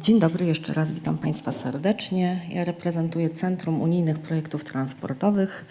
Dzień dobry, jeszcze raz witam Państwa serdecznie. Ja reprezentuję Centrum Unijnych Projektów Transportowych.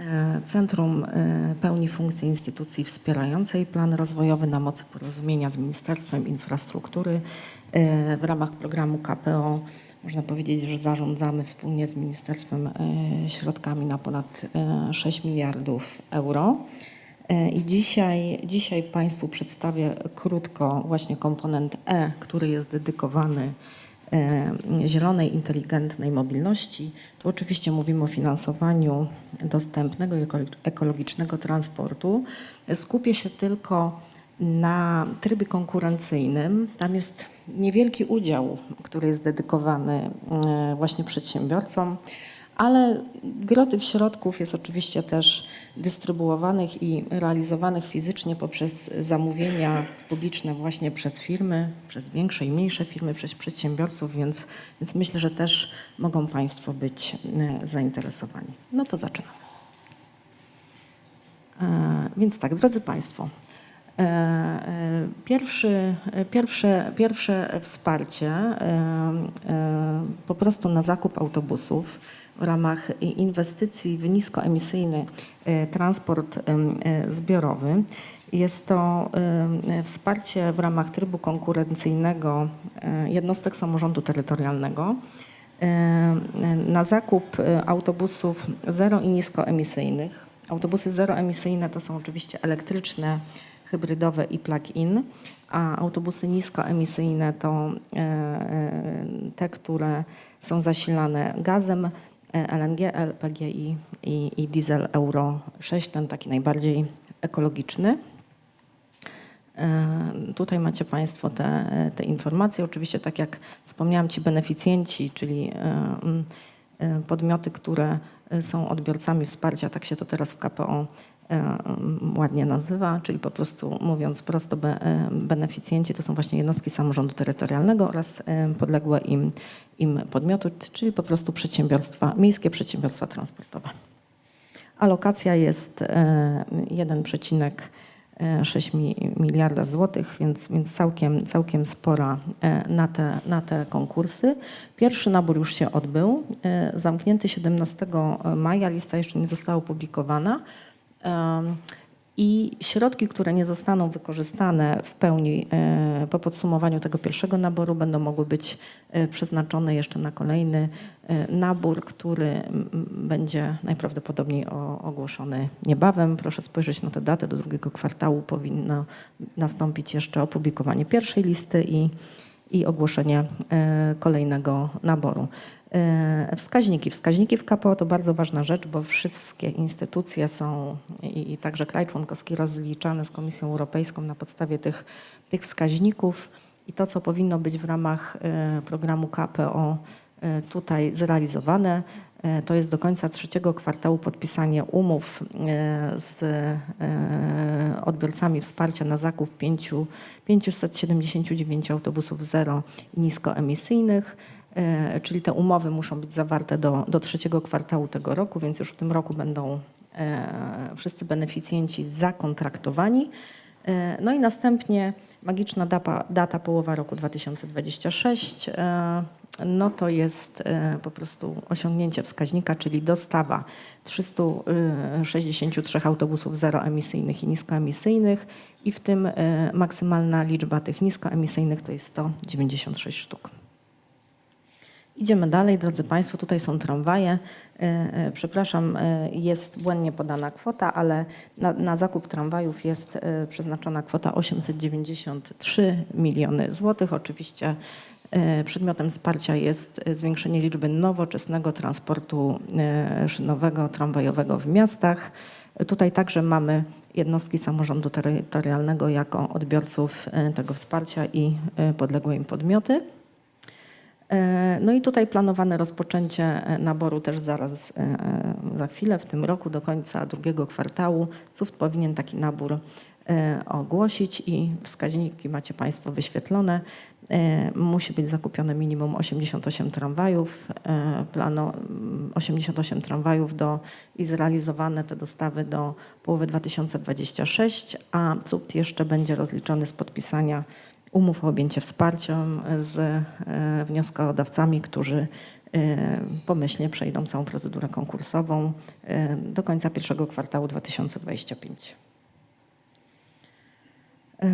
E, Centrum e, pełni funkcję instytucji wspierającej plan rozwojowy na mocy porozumienia z Ministerstwem Infrastruktury. E, W ramach programu KPO można powiedzieć, że zarządzamy wspólnie z Ministerstwem e, środkami na ponad e, 6 miliardów euro. E, I dzisiaj, dzisiaj Państwu przedstawię krótko właśnie komponent E, który jest dedykowany e, zielonej, inteligentnej mobilności. Tu oczywiście mówimy o finansowaniu dostępnego i ekolo- ekologicznego transportu. Skupię się tylko na trybie konkurencyjnym. Tam jest niewielki udział, który jest dedykowany e, właśnie przedsiębiorcom ale gro tych środków jest oczywiście też dystrybuowanych i realizowanych fizycznie poprzez zamówienia publiczne właśnie przez firmy, przez większe i mniejsze firmy, przez przedsiębiorców, więc, więc myślę, że też mogą Państwo być e, zainteresowani. No to zaczynamy. E, Więc tak, drodzy Państwo, e, pierwszy, pierwsze, pierwsze wsparcie po prostu na zakup autobusów w ramach inwestycji w niskoemisyjny e, transport e, zbiorowy. Jest to e, wsparcie w ramach trybu konkurencyjnego jednostek samorządu terytorialnego na zakup autobusów zero i niskoemisyjnych. Autobusy zeroemisyjne to są oczywiście elektryczne, hybrydowe i plug-in, a autobusy niskoemisyjne to te, które są zasilane gazem, LNG, LPG i, i, i diesel Euro 6, ten taki najbardziej ekologiczny. E, Tutaj macie Państwo te, te informacje. Oczywiście, tak jak wspomniałam, ci beneficjenci, czyli e, e, podmioty, które e, są odbiorcami wsparcia, tak się to teraz w KPO e, ładnie nazywa, czyli po prostu mówiąc prosto, e, beneficjenci to są właśnie jednostki samorządu terytorialnego oraz e, podległe im, im podmioty, czyli po prostu przedsiębiorstwa, miejskie przedsiębiorstwa transportowe. Alokacja jest e, 1,6 mi- miliarda złotych, więc, więc całkiem, całkiem spora e, na te, na te konkursy. Pierwszy nabór już się odbył, e, zamknięty 17 maja, lista jeszcze nie została opublikowana. I środki, które nie zostaną wykorzystane w pełni e, po podsumowaniu tego pierwszego naboru, będą mogły być e, przeznaczone jeszcze na kolejny e, nabór, który będzie najprawdopodobniej ogłoszony niebawem. Proszę spojrzeć na tę datę. Do drugiego kwartału powinno nastąpić jeszcze opublikowanie pierwszej listy i, i ogłoszenie kolejnego naboru. E, Wskaźniki. Wskaźniki w KPO to bardzo ważna rzecz, bo wszystkie instytucje są i, i także kraj członkowski rozliczane z Komisją Europejską na podstawie tych, tych wskaźników i to, co powinno być w ramach e, programu KPO e, tutaj zrealizowane, to jest do końca trzeciego kwartału podpisanie umów z odbiorcami wsparcia na zakup pięciu- 579 autobusów zero i niskoemisyjnych. E, czyli te umowy muszą być zawarte do, do trzeciego kwartału tego roku, więc już w tym roku będą e, wszyscy beneficjenci zakontraktowani. E, no i następnie magiczna data, data połowa roku 2026. E, no to jest po prostu osiągnięcie wskaźnika, czyli dostawa 363 autobusów zeroemisyjnych i niskoemisyjnych i w tym maksymalna liczba tych niskoemisyjnych to jest 196 sztuk. Idziemy dalej, drodzy Państwo, tutaj są tramwaje. E, e, Przepraszam, e, jest błędnie podana kwota, ale na, na zakup tramwajów jest przeznaczona kwota 893 miliony złotych. Oczywiście przedmiotem wsparcia jest zwiększenie liczby nowoczesnego transportu szynowego, tramwajowego w miastach. Tutaj także mamy jednostki samorządu terytorialnego jako odbiorców tego wsparcia i podległe im podmioty. E, No i tutaj planowane rozpoczęcie e, naboru też zaraz, e, za chwilę, w tym roku, do końca drugiego kwartału. CUFT powinien taki nabór ogłosić i wskaźniki macie Państwo wyświetlone. Musi być zakupione minimum 88 tramwajów, plano, mm, 88 tramwajów do, i zrealizowane te dostawy do połowy 2026, a CUFT jeszcze będzie rozliczony z podpisania umów o objęcie wsparciem z e, wnioskodawcami, którzy e, pomyślnie przejdą całą procedurę konkursową e, do końca pierwszego kwartału 2025. E,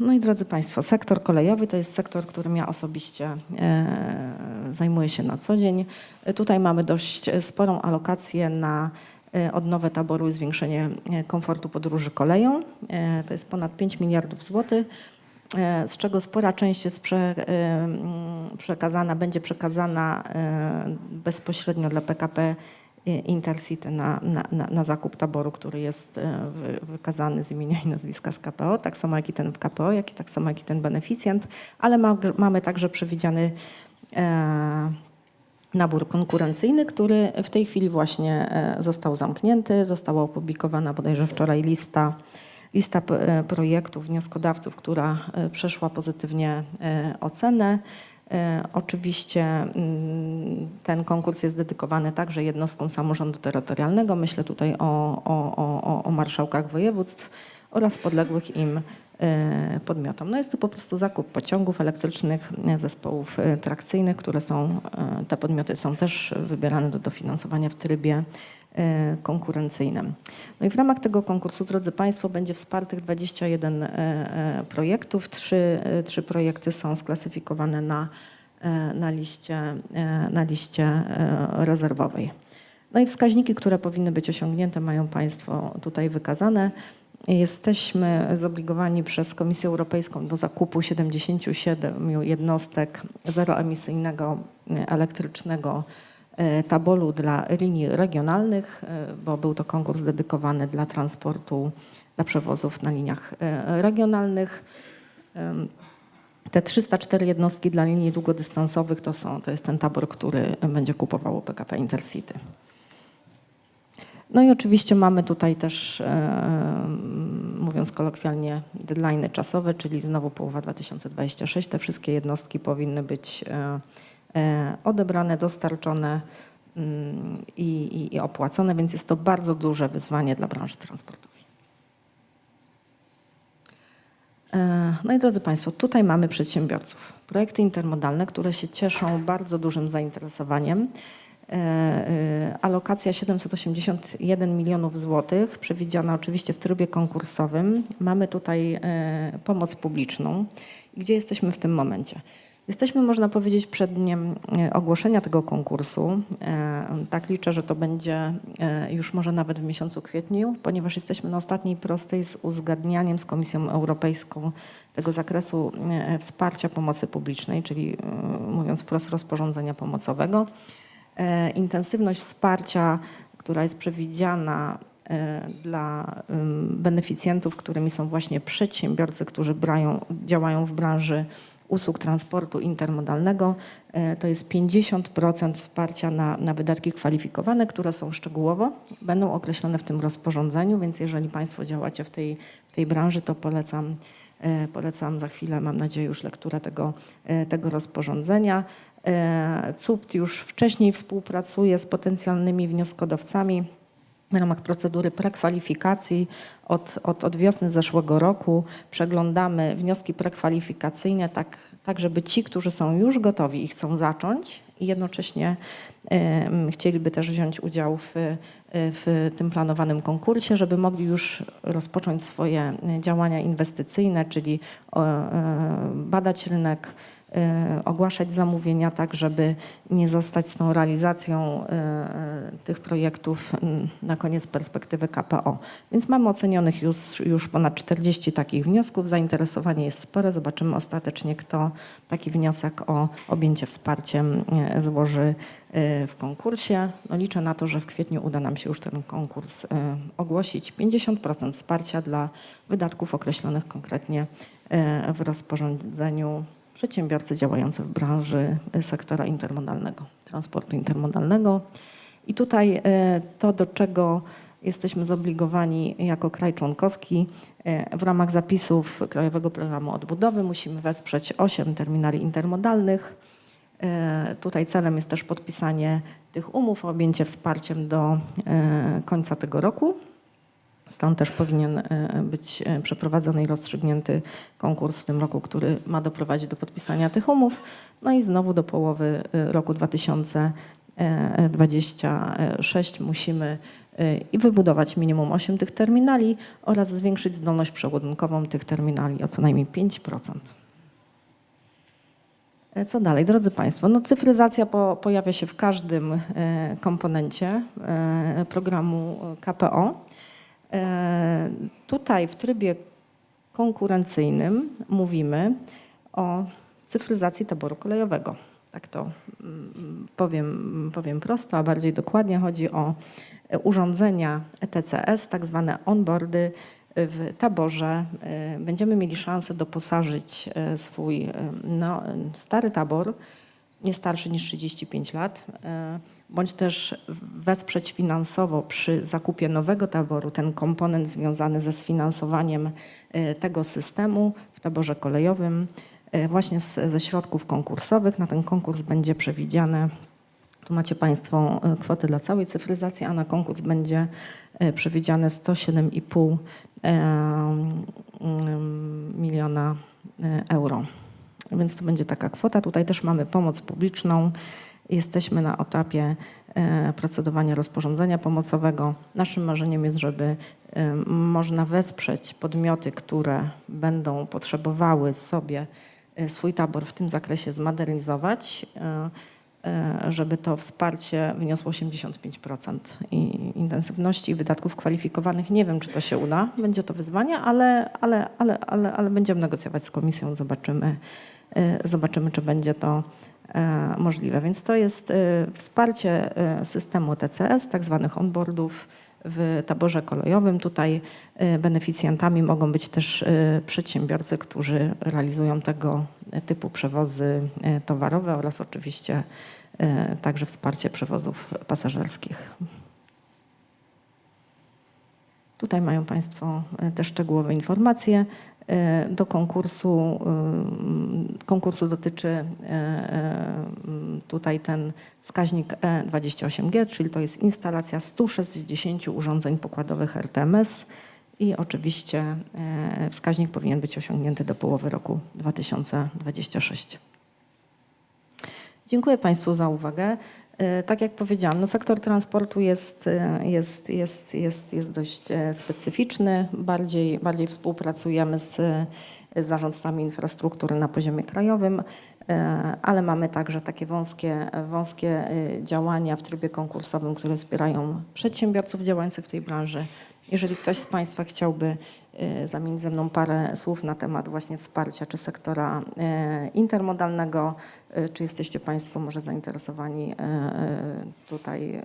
No i drodzy Państwo, sektor kolejowy to jest sektor, którym ja osobiście zajmuję się na co dzień. Tutaj mamy dość sporą alokację na odnowę taboru i zwiększenie komfortu podróży koleją. To jest ponad 5 miliardów złotych, z czego spora część jest prze, e, mm, przekazana, będzie przekazana e, bezpośrednio dla PKP Intercity na, na, na, zakup taboru, który jest e, wy, wykazany z imienia i nazwiska z KPO, tak samo jak i ten w KPO, jak i tak samo jak i ten beneficjent, ale ma, mamy także przewidziany e, nabór konkurencyjny, który w tej chwili właśnie e, został zamknięty. Została opublikowana bodajże wczoraj lista, lista e, projektów, wnioskodawców, która e, przeszła pozytywnie e, ocenę. Oczywiście mm, ten konkurs jest dedykowany także jednostkom samorządu terytorialnego. Myślę tutaj o, o, o, o- marszałkach województw oraz podległych im podmiotom. No jest to po prostu zakup pociągów elektrycznych, zespołów trakcyjnych, które są, te podmioty są też wybierane do dofinansowania w trybie konkurencyjnym. No i w ramach tego konkursu, drodzy Państwo, będzie wspartych 21 e, e, projektów. Trzy, e, trzy projekty są sklasyfikowane na, e, na liście, e, na liście e, rezerwowej. No i wskaźniki, które powinny być osiągnięte, mają Państwo tutaj wykazane. Jesteśmy zobligowani przez Komisję Europejską do zakupu 77 jednostek zeroemisyjnego e, elektrycznego e, tabolu dla linii regionalnych, e, bo był to konkurs dedykowany dla transportu, dla przewozów na liniach e, regionalnych. Te 304 jednostki dla linii długodystansowych to, są, to jest ten tabor, który będzie kupowało PKP Intercity. No i oczywiście mamy tutaj też, e, mówiąc kolokwialnie, deadline czasowe, czyli znowu połowa 2026. Te wszystkie jednostki powinny być e, e, odebrane, dostarczone mm, i, i, i opłacone, więc jest to bardzo duże wyzwanie dla branży transportowej. E, No i drodzy Państwo, tutaj mamy przedsiębiorców. Projekty intermodalne, które się cieszą bardzo dużym zainteresowaniem. E, e, Alokacja 781 milionów złotych, przewidziana oczywiście w trybie konkursowym. Mamy tutaj e, pomoc publiczną. Gdzie jesteśmy w tym momencie? Jesteśmy, można powiedzieć, przed dniem e, ogłoszenia tego konkursu. E, Tak liczę, że to będzie e, już może nawet w miesiącu kwietniu, ponieważ jesteśmy na ostatniej prostej z uzgadnianiem z Komisją Europejską tego zakresu wsparcia pomocy publicznej, czyli mówiąc wprost rozporządzenia pomocowego. Intensywność wsparcia, która jest przewidziana dla beneficjentów, którymi są właśnie przedsiębiorcy, którzy brają, działają w branży usług transportu intermodalnego, e, to jest 50% wsparcia na, na wydatki kwalifikowane, które są szczegółowo, będą określone w tym rozporządzeniu, więc jeżeli Państwo działacie w tej, w tej branży, to polecam, e, polecam za chwilę, mam nadzieję, już lekturę tego, e, tego rozporządzenia. CUPT już wcześniej współpracuje z potencjalnymi wnioskodawcami w ramach procedury prekwalifikacji od, od, od wiosny zeszłego roku. Przeglądamy wnioski prekwalifikacyjne, tak, tak żeby ci, którzy są już gotowi i chcą zacząć i jednocześnie em, chcieliby też wziąć udział w, w tym planowanym konkursie, żeby mogli już rozpocząć swoje działania inwestycyjne, czyli o, e, badać rynek, ogłaszać zamówienia, tak żeby nie zostać z tą realizacją e, e, tych projektów m, na koniec perspektywy KPO. Więc mamy ocenionych już, już ponad 40 takich wniosków. Zainteresowanie jest spore. Zobaczymy ostatecznie, kto taki wniosek o objęcie wsparciem e, złoży e, w konkursie. No liczę na to, że w kwietniu uda nam się już ten konkurs e, ogłosić. 50% wsparcia dla wydatków określonych konkretnie e, w rozporządzeniu przedsiębiorcy działający w branży e, sektora intermodalnego, transportu intermodalnego. I tutaj e, to, do czego jesteśmy zobligowani jako kraj członkowski e, w ramach zapisów Krajowego Programu Odbudowy musimy wesprzeć 8 terminali intermodalnych. Tutaj celem jest też podpisanie tych umów objęcie wsparciem do końca tego roku. Stąd też powinien e, być e, przeprowadzony i rozstrzygnięty konkurs w tym roku, który ma doprowadzić do podpisania tych umów. No i znowu do połowy e, roku 2026 musimy i wybudować minimum 8 tych terminali oraz zwiększyć zdolność przeładunkową tych terminali o co najmniej 5%. E, Co dalej, drodzy Państwo? No, cyfryzacja po, pojawia się w każdym komponencie programu KPO. E, tutaj w trybie konkurencyjnym mówimy o cyfryzacji taboru kolejowego. Tak to mm, powiem, powiem prosto, a bardziej dokładnie chodzi o urządzenia ETCS, tak zwane onboardy w taborze. E, Będziemy mieli szansę doposażyć e, swój no, stary tabor, nie starszy niż 35 lat, e, bądź też wesprzeć finansowo przy zakupie nowego taboru ten komponent związany ze sfinansowaniem e, tego systemu w taborze kolejowym e, właśnie z, ze środków konkursowych. Na ten konkurs będzie przewidziane tu macie Państwo kwoty dla całej cyfryzacji, a na konkurs będzie przewidziane 107,5 e, mm, miliona euro. Więc to będzie taka kwota. Tutaj też mamy pomoc publiczną. Jesteśmy na etapie e, procedowania rozporządzenia pomocowego. Naszym marzeniem jest, żeby e, można wesprzeć podmioty, które będą potrzebowały sobie e, swój tabor w tym zakresie zmodernizować, żeby to wsparcie wyniosło 85% i intensywności wydatków kwalifikowanych. Nie wiem, czy to się uda. Będzie to wyzwanie, ale, ale, ale, ale, ale będziemy negocjować z komisją. Zobaczymy, zobaczymy czy będzie to e, możliwe. Więc to jest e, wsparcie systemu TCS, tak zwanych onboardów w taborze kolejowym. Tutaj beneficjentami mogą być też przedsiębiorcy, którzy realizują tego typu przewozy towarowe oraz oczywiście także wsparcie przewozów pasażerskich. Tutaj mają Państwo te szczegółowe informacje. E, Do konkursu, y, konkursu dotyczy e, e, tutaj ten wskaźnik E28G, czyli to jest instalacja 160 urządzeń pokładowych RTMS i oczywiście e, wskaźnik powinien być osiągnięty do połowy roku 2026. Dziękuję Państwu za uwagę. E, Tak jak powiedziałam, no sektor transportu jest, e, jest, jest, jest, jest dość e, specyficzny. Bardziej, bardziej współpracujemy z zarządcami infrastruktury na poziomie krajowym, ale mamy także takie wąskie, wąskie działania w trybie konkursowym, które wspierają przedsiębiorców działających w tej branży. Jeżeli ktoś z Państwa chciałby zamienić ze mną parę słów na temat właśnie wsparcia czy sektora e, intermodalnego, e, czy jesteście Państwo może zainteresowani tutaj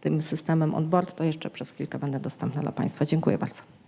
tym systemem on board, to jeszcze przez chwilkę będę dostępna dla Państwa. Dziękuję bardzo.